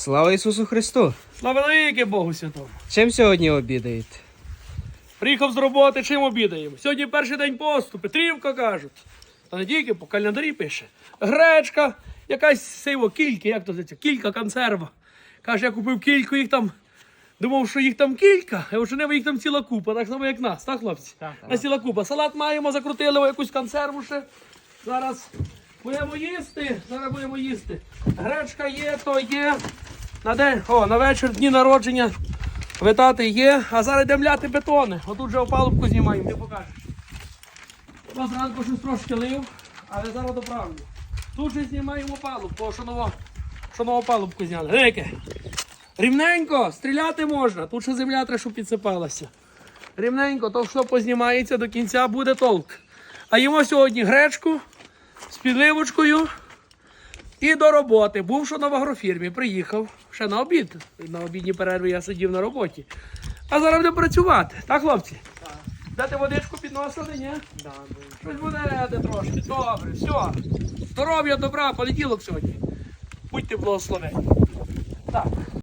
Слава Ісусу Христу! Слава навіки Богу Святому. Чим сьогодні обідаєте? Приїхав з роботи, чим обідаємо? Сьогодні перший день посту, Петрівка кажуть. Та не тільки по календарі пише. Гречка, якась сейво, кілька, як то зветься, кілька консерва. Каже, я купив кільку, їх там. Думав, що їх там кілька, а вже їх там ціла купа, так само як нас, так, хлопці? Так, так. На ціла купа. Салат маємо, закрутили якусь консерву ще. Зараз будемо їсти. Зараз будемо їсти. Гречка є, то є. На день, о, на вечір дні народження. Витати є, а зараз йдемо ляти бетони. Отут вже опалубку знімаємо, ти покажеш. О, зранку щось трошки лив, але зараз доправлю. Тут же знімаємо опалубку, що ново, що нову опалубку зняли. Греки, рівненько, стріляти можна. Тут ще земля треба, щоб підсипалася. Рівненько, то все познімається до кінця, буде толк. А їмо сьогодні гречку з підливочкою і до роботи. Був що на агрофірмі, приїхав ще на обід. На обідній перерві я сидів на роботі. А зараз буде працювати, так, хлопці? Так. Дати водичку підносили, ні? Так, Щось буде де трошки. Добре, все. Здоров'я, добра, понеділок сьогодні. Будьте благословені. Так.